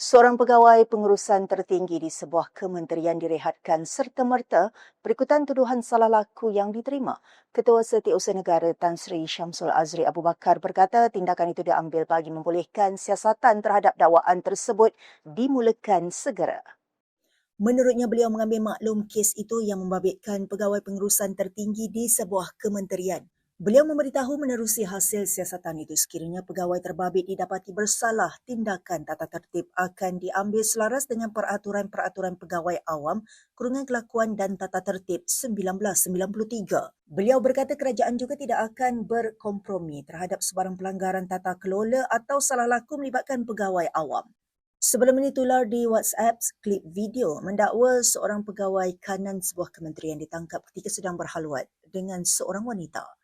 Seorang pegawai pengurusan tertinggi di sebuah kementerian direhatkan serta-merta berikutan tuduhan salah laku yang diterima. Ketua Setiausaha Negara Tan Sri Syamsul Azri Abu Bakar berkata tindakan itu diambil bagi membolehkan siasatan terhadap dakwaan tersebut dimulakan segera. Menurutnya beliau mengambil maklum kes itu yang membabitkan pegawai pengurusan tertinggi di sebuah kementerian. Beliau memberitahu menerusi hasil siasatan itu sekiranya pegawai terbabit didapati bersalah, tindakan tata tertib akan diambil selaras dengan peraturan-peraturan pegawai awam kurungan kelakuan dan tata tertib 1993. Beliau berkata kerajaan juga tidak akan berkompromi terhadap sebarang pelanggaran tata kelola atau salah laku melibatkan pegawai awam. Sebelum ini tular di WhatsApp klip video mendakwa seorang pegawai kanan sebuah kementerian ditangkap ketika sedang berhalwat dengan seorang wanita.